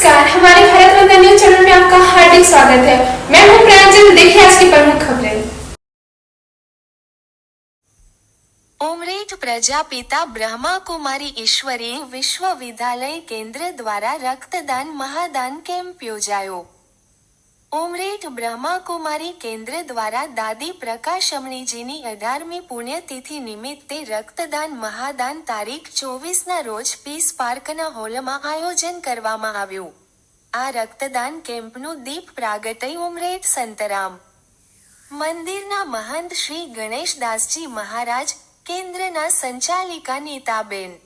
नमस्कार हमारे Bharat Ratna news channel में आपका हार्दिक स्वागत है मैं हूं प्रांजल देखिए आज की प्रमुख खबरें ઉમરેઠ પ્રજાપિતા બ્રહ્માકુમારી ઈશ્વરીય વિશ્વવિદ્યાલય કેન્દ્ર દ્વારા રક્તદાન મહાદાન કેમ્પ યોજાયો ઉમરેઠ બ્રહ્માકુમારી કેન્દ્ર દ્વારા દાદી પ્રકાશ અમણીજીની અઢારમી પુણ્યતિથિ નિમિત્તે રક્તદાન મહાદાન તારીખ ચોવીસના રોજ પીસ પાર્કના હોલમાં આયોજન કરવામાં આવ્યું. આ રક્તદાન કેમ્પનું દીપ પ્રાગટય ઉમરેઠ સંતરામ. મંદિરના મહંત શ્રી ગણેશદાસજી મહારાજ, કેન્દ્રના સંચાલિકા નીતાબેન.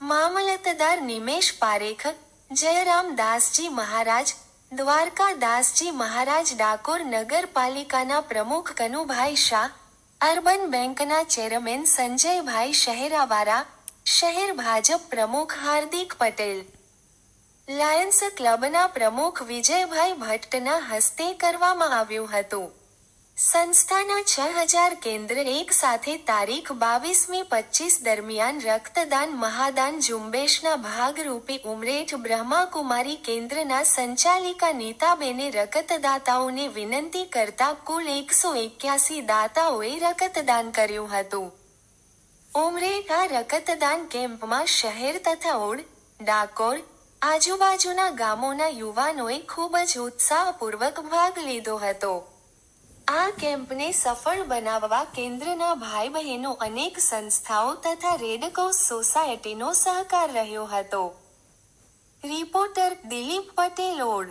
મામલતદાર નિમેશ પારેખ, જયરામ દાસજી મહારાજ દ્વારકાદાસજી મહારાજ ડાકોર નગરપાલિકાના પ્રમુખ કનુભાઈ શાહ, અર્બન બેંકના ચેરમેન સંજયભાઈ શહેરાવાળા, શહેર ભાજપ પ્રમુખ હાર્દિક પટેલ. લાયન્સ ક્લબના પ્રમુખ વિજયભાઈ ભટ્ટના હસ્તે કરવામાં આવ્યું હતું. સંસ્થાના છ હજાર કેન્દ્ર એક સાથે તારીખ બાવીસમી પચીસ દરમિયાન રક્તદાન મહાદાન ઝુંબેશના ભાગરૂપે ઉમરેઠ બ્રહ્માકુમારી કેન્દ્રના સંચાલિકા નીતાબેને રક્તદાતાઓને વિનંતી કરતા કુલ એકસો એક્યાસી દાતાઓએ રક્તદાન કર્યું હતું. ઉમરેઠ રક્તદાન કેમ્પમાં શહેર તથા ઓડ, ડાકોર, આજુબાજુના ગામોના યુવાનોએ ખૂબ જ ઉત્સાહપૂર્વક ભાગ લીધો હતો. આ કેમ્પને સફળ બનાવવા કેન્દ્રના ભાઈ બહેનો અનેક સંસ્થાઓ તથા રેડક્રોસ સોસાયટીનો સહકાર રહ્યો હતો. Reporter Dilip Patel odd